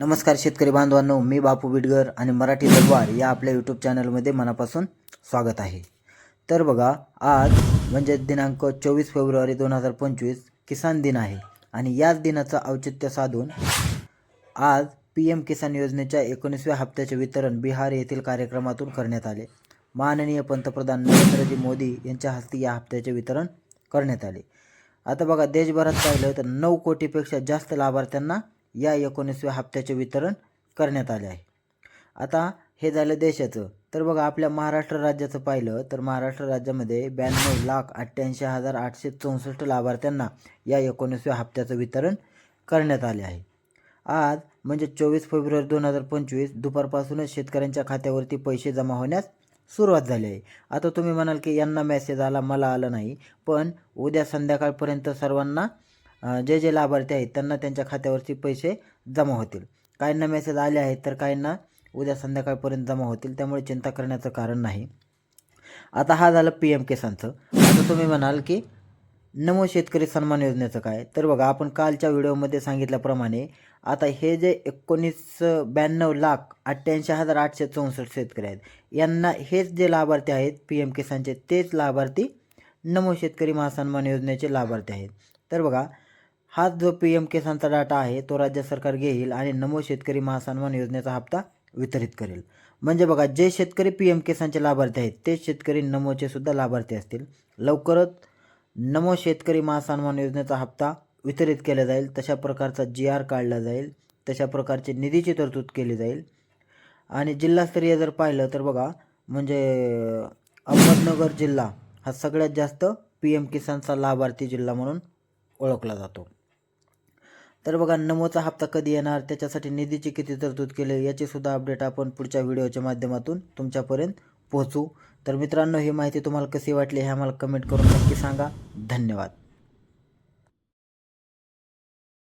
नमस्कार शेतकरी बांधवांनो मी बापू बिडगर आणि मराठी दरबार या आपल्या यूट्यूब चॅनलमध्ये मनापासून स्वागत आहे. तर बघा आज म्हणजे दिनांक चोवीस फेब्रुवारी दोन हजार पंचवीस किसान दिन आहे आणि याच दिनाचं औचित्य साधून आज पी एम किसान योजनेच्या एकोणीसव्या हप्त्याचे वितरण बिहार येथील कार्यक्रमातून करण्यात आले. माननीय पंतप्रधान नरेंद्रजी मोदी यांच्या हस्ते या हप्त्याचे वितरण करण्यात आले. आता बघा देशभरात पाहिलं तर नऊ कोटीपेक्षा जास्त लाभार्थ्यांना या एकोणीसव्या हप्त्याचे वितरण करण्यात आले आहे. आता हे झालं देशाचं. तर बघा आपल्या महाराष्ट्र राज्याचं पाहिलं तर महाराष्ट्र राज्यामध्ये ब्याण्णव लाख अठ्ठ्याऐंशी हजार आठशे चौसष्ट लाभार्थ्यांना या एकोणीसव्या हप्त्याचं वितरण करण्यात आले आहे. आज म्हणजे चोवीस फेब्रुवारी दोन हजार पंचवीस दुपारपासूनच शेतकऱ्यांच्या खात्यावरती पैसे जमा होण्यास सुरुवात झाली आहे. आता तुम्ही म्हणाल की यांना मेसेज आला मला आलं नाही. पण उद्या संध्याकाळपर्यंत सर्वांना जे जे लाभार्थी आहेत त्यांना त्यांच्या खात्यावरती पैसे जमा होतील. काहींना मेसेज आले आहेत तर काहींना उद्या संध्याकाळपर्यंत जमा होतील. त्यामुळे चिंता करण्याचं कारण नाही. आता हा झालं पी एम किसानचं. आता तुम्ही म्हणाल की नमो शेतकरी सन्मान योजनेचं काय? तर बघा आपण कालच्या व्हिडिओमध्ये सांगितल्याप्रमाणे आता हे जे एकोणीस ब्याण्णव लाख अठ्ठ्याऐंशी हजार आठशे चौसष्ट शेतकरी आहेत यांना हेच जे लाभार्थी आहेत पी एम किसानचे तेच लाभार्थी नमो शेतकरी महासन्मान योजनेचे लाभार्थी आहेत. तर बघा हाच जो पी एम किसानचा डाटा आहे तो राज्य सरकार घेईल आणि नमो शेतकरी महासन्मान योजनेचा हप्ता वितरित करेल. म्हणजे बघा जे शेतकरी पी एम किसानचे लाभार्थी आहेत ते शेतकरी नमोचे सुद्धा लाभार्थी असतील. लवकरच नमो शेतकरी महासन्मान योजनेचा हप्ता वितरित केला जाईल. तशा प्रकारचा जी आर काढला जाईल. तशा प्रकारची निधीची तरतूद केली जाईल. आणि जिल्हास्तरीय जर पाहिलं तर बघा म्हणजे अहमदनगर जिल्हा हा सगळ्यात जास्त पी एम किसानचा लाभार्थी जिल्हा म्हणून ओळखला जातो. तर बघा नमोचा हप्ता कधी येणार त्याच्यासाठी निधीची किती तरतूद केली याची सुद्धा अपडेट आपण पुढच्या व्हिडिओच्या माध्यमातून तुमच्यापर्यंत पोहोचू. तर मित्रांनो ही माहिती तुम्हाला कशी वाटली हे आम्हाला कमेंट करून नक्की सांगा. धन्यवाद.